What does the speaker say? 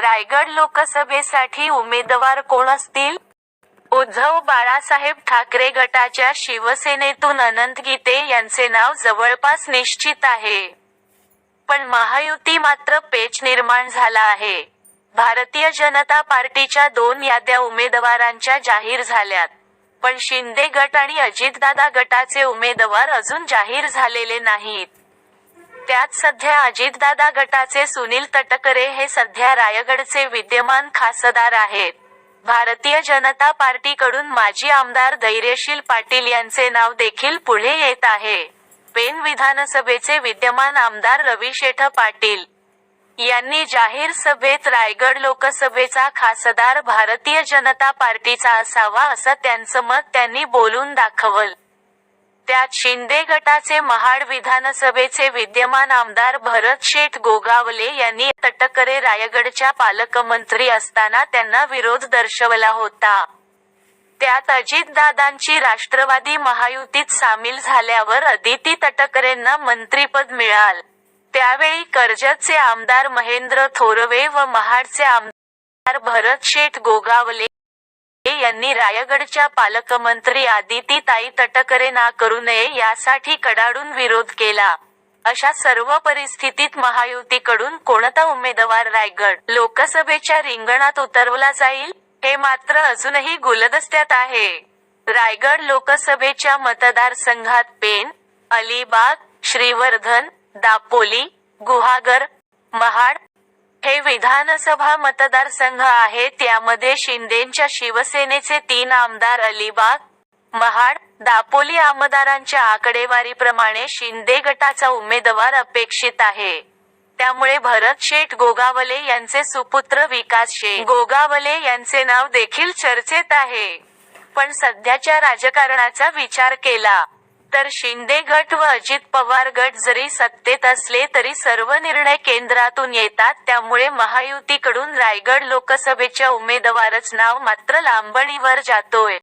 रायगड लोकसभेसाठी उमेदवार कोण असतील? उद्धव बाळासाहेब ठाकरे गटाच्या शिवसेनेतून अनंत गीते यांचे नाव जवळपास निश्चित आहे. पण महायुती मात्र पेच निर्माण झाला आहे. भारतीय जनता पार्टीच्या दोन याद्या उमेदवारांच्या जाहीर झाल्यात. पण शिंदे गट आणि अजितदादा गटाचे उमेदवार अजून जाहीर झालेले नाहीत. त्यात सध्या अजितदादा गटाचे सुनील तटकरे हे सध्या रायगडचे विद्यमान खासदार आहेत. भारतीय जनता पार्टीकडून माजी आमदार धैर्यशील पाटील यांचे नाव देखील पुढे येत आहे. पेन विधानसभेचे विद्यमान आमदार रवी शेठ पाटील यांनी जाहीर सभेत रायगड लोकसभेचा खासदार भारतीय जनता पार्टीचा असावा असं त्यांचं मत त्यांनी बोलून दाखवलं. त्यात शिंदे गटाचे महाड विधानसभेचे विद्यमान आमदार भरत शेठ गोगावले यांनी तटकरे रायगडच्या पालकमंत्री असताना त्यांना विरोध दर्शवला होता. त्यात अजितदादांची राष्ट्रवादी महायुतीत सामील झाल्यावर अदिती तटकरेंना मंत्रीपद मिळाल. त्यावेळी कर्जतचे आमदार महेंद्र थोरवे व महाडचे आमदार भरत शेठ गोगावले यांनी रायगडच्या पालकमंत्री आदितीताई तटकरे ना करू नये यासाठी कडाडून विरोध केला. अशा सर्व परिस्थितीत महायुतीकडून कोणता उमेदवार रायगड लोकसभेच्या रिंगणात उतरवला जाईल हे मात्र अजूनही गुलदस्त्यात आहे. रायगड लोकसभेच्या मतदारसंघात पेन अलिबाग श्रीवर्धन दापोली गुहागर महाड हे विधानसभा मतदारसंघ आहेत त्यामध्ये शिंदेच्या शिवसेनेचे तीन आमदार अलिबाग महाड दापोली आमदारांच्या आकडेवारीप्रमाणे शिंदे गटाचा उमेदवार अपेक्षित आहे. त्यामुळे भरत शेठ गोगावले यांचे सुपुत्र विकास शेठ गोगावले यांचे नाव देखील चर्चेत आहे. पण सध्याच्या राजकारणाचा विचार केला. तर शिंदे गट व अजित पवार गट जरी सत्तेत असले तरी सर्व निर्णय केंद्रातून येतात. त्यामुळे महायुतीकडून रायगड लोकसभेच्या उमेदवारच नाव मात्र लांबणीवर जातोय.